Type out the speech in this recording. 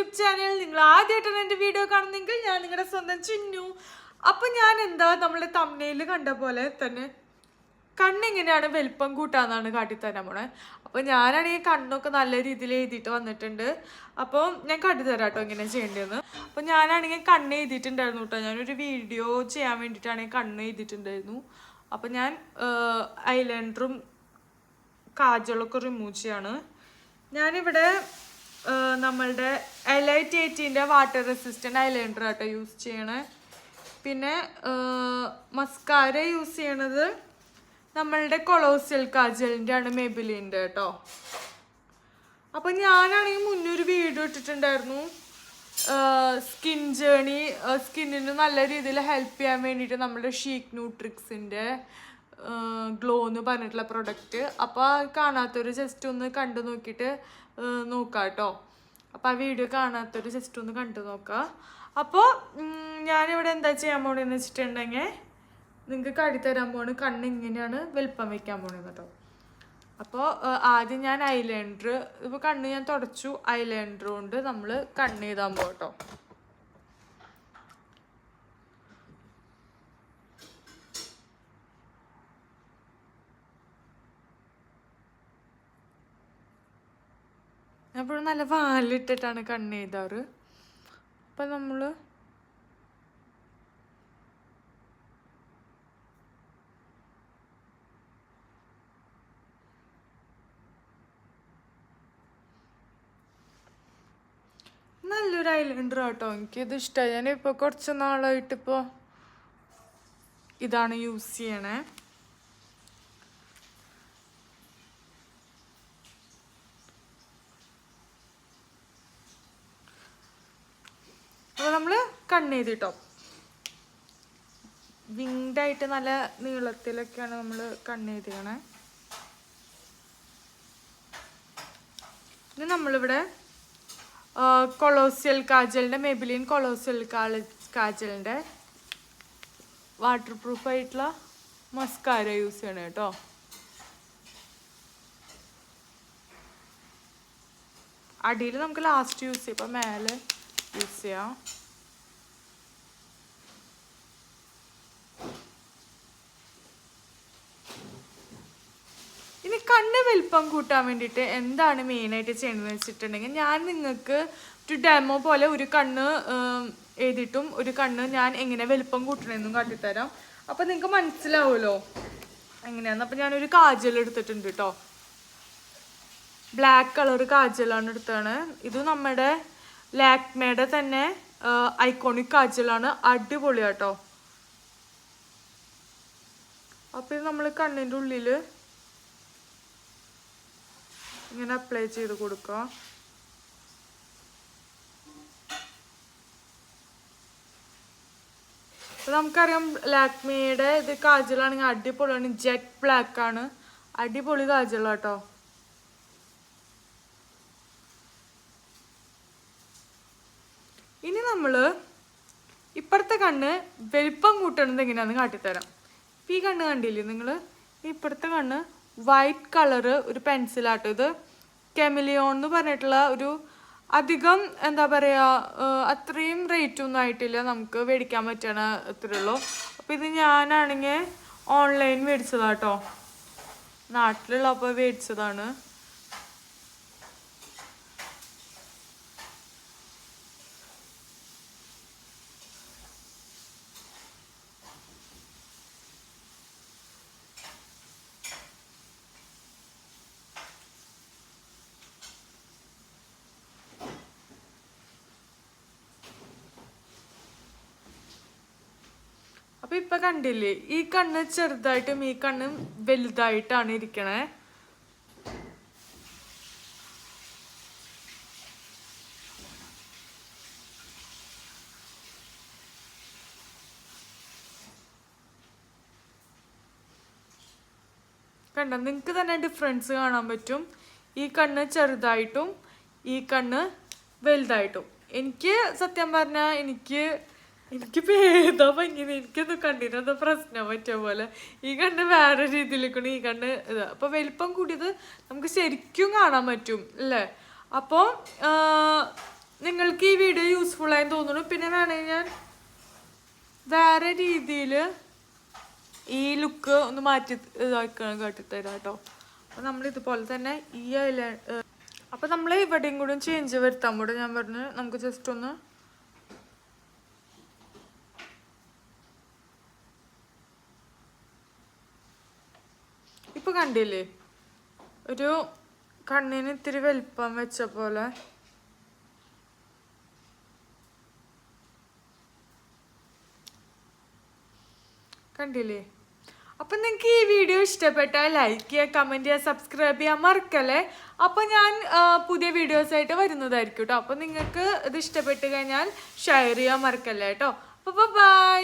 YouTube channel നിങ്ങൾ ആദ്യമായിട്ടാണ് എന്റെ വീഡിയോ കാണുന്നെങ്കിൽ ഞാൻ നിങ്ങളുടെ സ്വന്തം ചിന്നു. അപ്പം ഞാൻ എന്താ നമ്മുടെ തമ്മനയിൽ കണ്ട പോലെ തന്നെ കണ്ണെങ്ങനെയാണ് വലിപ്പം കൂട്ടാന്നാണ് കാട്ടിത്തരാൻ പോണേ. അപ്പോൾ ഞാനാണെങ്കിൽ കണ്ണൊക്കെ നല്ല രീതിയിൽ എഴുതിയിട്ട് വന്നിട്ടുണ്ട്. അപ്പോൾ ഞാൻ കാട്ടിത്തരാം കേട്ടോ ഇങ്ങനെ ചെയ്യേണ്ടതെന്ന്. അപ്പോൾ ഞാനാണെങ്കിൽ കണ്ണ് എഴുതിയിട്ടുണ്ടായിരുന്നു കേട്ടോ. ഞാനൊരു വീഡിയോ ചെയ്യാൻ വേണ്ടിയിട്ടാണെങ്കിൽ കണ്ണ് എഴുതിയിട്ടുണ്ടായിരുന്നു. അപ്പോൾ ഞാൻ ഐലൈനറും കാജളൊക്കെ റിമൂവ് ചെയ്യാണ്. ഞാനിവിടെ നമ്മളുടെ എലൈറ്റ് എയ്റ്റീന്റെ വാട്ടർ റെസിസ്റ്റന്റ് ഐലൈനർ ആട്ടോ യൂസ് ചെയ്യണേ. പിന്നെ മസ്കാര യൂസ് ചെയ്യണത് നമ്മളുടെ കൊളോസിയൽ കാജലിന്റെ ആണ് മെബിലിന്റെ കേട്ടോ അപ്പം ഞാനാണെങ്കിൽ മുന്നൊരു വീഡിയോ ഇട്ടിട്ടുണ്ടായിരുന്നു. സ്കിൻ ജേണി സ്കിന്നിന് നല്ല രീതിയിൽ ഹെൽപ്പ് ചെയ്യാൻ വേണ്ടിയിട്ട് നമ്മുടെ ഷീക്ക് ന്യൂട്രിക്സിന്റെ ഗ്ലോ എന്ന് പറഞ്ഞിട്ടുള്ള പ്രൊഡക്റ്റ് അപ്പോൾ കാണാത്തൊരു ജസ്റ്റ് ഒന്ന് കണ്ടു നോക്കിയിട്ട് നോക്കാം കേട്ടോ അപ്പോൾ ആ വീഡിയോ കാണാത്തൊരു ജസ്റ്റ് ഒന്ന് കണ്ടു നോക്കാം. അപ്പോൾ ഞാനിവിടെ എന്താ ചെയ്യാൻ പോണെന്ന് വെച്ചിട്ടുണ്ടെങ്കിൽ നിങ്ങൾക്ക് കടി തരാൻ പോണ്. കണ്ണ് ഇങ്ങനെയാണ് വലിപ്പം വെക്കാൻ പോണത് കേട്ടോ. അപ്പോൾ ആദ്യം ഞാൻ ഐലൈനർ ഇപ്പോൾ കണ്ണ് ഞാൻ തുടച്ചു. ഐലൈനർ കൊണ്ട് നമ്മൾ കണ്ണ് എഴുതാൻ പോകട്ടോ ഞാൻ എപ്പോഴും നല്ല വാലിട്ടിട്ടാണ് കണ്ണ് ചെയ്താറ് അപ്പം നമ്മൾ നല്ലൊരു ഐലൻഡർ കേട്ടോ എനിക്കിത് ഇഷ്ടമായി ഞാനിപ്പോൾ കുറച്ച് നാളായിട്ടിപ്പോൾ ഇതാണ് യൂസ് ചെയ്യണേ അപ്പോൾ നമ്മൾ കണ്ണെഴുതിട്ടോ വിങ്ഡ് ആയിട്ട് നല്ല നീളത്തിലൊക്കെയാണ് നമ്മൾ കണ്ണെഴുതിയണേ ഇത് നമ്മളിവിടെ കൊളോസിയൽ കാജലിന്റെ മെബിലിൻ കൊളോസിയൽ കാജലിന്റെ വാട്ടർ പ്രൂഫ് ആയിട്ടുള്ള മസ്കാര യൂസ് ചെയ്യണം കേട്ടോ. അടിയിൽ നമുക്ക് ലാസ്റ്റ് യൂസ് ചെയ്യാം. ഇപ്പം മേലെ യൂസ് ചെയ്യാം. കണ്ണ് വലിപ്പം കൂട്ടാൻ വേണ്ടിയിട്ട് എന്താണ് മെയിനായിട്ട് ചെയ്യണമെന്ന് വെച്ചിട്ടുണ്ടെങ്കിൽ ഞാൻ നിങ്ങൾക്ക് ഒരു ഡെമോ പോലെ ഒരു കണ്ണ് എഴുതിയിട്ടും ഒരു കണ്ണ് ഞാൻ എങ്ങനെ വലിപ്പം കൂട്ടണമെന്നും കാട്ടിത്തരാം. അപ്പം നിങ്ങൾക്ക് മനസ്സിലാവുമല്ലോ എങ്ങനെയാന്ന്. അപ്പം ഞാനൊരു കാജൽ എടുത്തിട്ടുണ്ട് കേട്ടോ ബ്ലാക്ക് കളർ കാജലാണ് എടുത്താണ് ഇത് നമ്മുടെ ലാക്മേയുടെ തന്നെ ഐക്കോണിക് കാജലാണ്. അടിപൊളിയാട്ടോ അപ്പം ഇത് നമ്മൾ കണ്ണിന്റെ ഉള്ളിൽ ഇങ്ങനെ അപ്ലൈ ചെയ്ത് കൊടുക്കുക. അപ്പൊ നമുക്കറിയാം ലാക്മിയുടെ ഇത് കാജലാണെങ്കിൽ അടിപൊളിയാണ്. ജെറ്റ് ബ്ലാക്ക് ആണ്. അടിപൊളി കാജലാട്ടോ ഇനി നമ്മൾ ഇപ്പുറത്തെ കണ്ണ് വലിപ്പം കൂട്ടണത് എങ്ങനെയാണെന്ന് കാട്ടിത്തരാം. ഈ കണ്ണ് കണ്ടില്ലേ നിങ്ങൾ ഇപ്പുറത്തെ കണ്ണ് വൈറ്റ് കളറ് ഒരു പെൻസിലാട്ടോ ഇത്. കെമിലിയോൺ എന്ന് പറഞ്ഞിട്ടുള്ള ഒരു അധികം എന്താ പറയുക അത്രയും റേറ്റ് ഒന്നും ആയിട്ടില്ല. നമുക്ക് മേടിക്കാൻ പറ്റണ അത്രേ ഉള്ളൂ. അപ്പോൾ ഇത് ഞാനാണെങ്കിൽ ഓൺലൈൻ മേടിച്ചതാട്ടോ. നാട്ടിലുള്ളപ്പോൾ മേടിച്ചതാണ്. അപ്പൊ ഇപ്പൊ കണ്ടില്ലേ ഈ കണ്ണ് ചെറുതായിട്ടും ഈ കണ്ണ് വലുതായിട്ടാണ് ഇരിക്കണേ. കണ്ട നിങ്ങക്ക് തന്നെ ഡിഫറൻസ് കാണാൻ പറ്റും. ഈ കണ്ണ് ചെറുതായിട്ടും ഈ കണ്ണ് വലുതായിട്ടും. എനിക്ക് സത്യം പറഞ്ഞാൽ എനിക്ക് എനിക്ക് ഏതാ ഇങ്ങനെ എനിക്കൊന്നും കണ്ണിനെന്തോ പ്രശ്നം? പറ്റിയ പോലെ. ഈ കണ്ണ് വേറെ രീതിയിലേക്കാണ്. ഈ കണ്ണ് ഇത്. അപ്പൊ വലിപ്പം കൂടിയത് നമുക്ക് ശരിക്കും കാണാൻ പറ്റും അല്ലേ? അപ്പോൾ നിങ്ങൾക്ക് ഈ വീഡിയോ യൂസ്ഫുൾ ആയി തോന്നുന്നു. പിന്നെ വേണമെങ്കിൽ ഞാൻ വേറെ രീതിയിൽ ഈ ലുക്ക് ഒന്ന് മാറ്റി ഇതാക്കണം കാട്ടിത്തരാം കേട്ടോ. അപ്പം നമ്മൾ ഇതുപോലെ തന്നെ ഈ ഐല അപ്പം നമ്മൾ ഇവിടെയും കൂടെ ചേഞ്ച് വരുത്താൻ കൂടെ ഞാൻ പറഞ്ഞു നമുക്ക് ജസ്റ്റ് ഒന്ന് ഇപ്പൊ കണ്ടില്ലേ? ഒരു കണ്ണിന് ഇത്തിരി വലിപ്പം വെച്ച പോലെ. കണ്ടില്ലേ? അപ്പം നിങ്ങൾക്ക് ഈ വീഡിയോ ഇഷ്ടപ്പെട്ടാൽ ലൈക്ക് ചെയ്യുക കമന്റ് ചെയ്യുക സബ്സ്ക്രൈബ് ചെയ്യാൻ മറക്കല്ലേ? അപ്പോൾ ഞാൻ പുതിയ വീഡിയോസ് ആയിട്ട് വരുന്നതായിരിക്കും കേട്ടോ അപ്പോൾ നിങ്ങൾക്ക് ഇത് ഇഷ്ടപ്പെട്ട് കഴിഞ്ഞാൽ ഷെയർ ചെയ്യാൻ മറക്കല്ലേ കേട്ടോ അപ്പോൾ ബൈ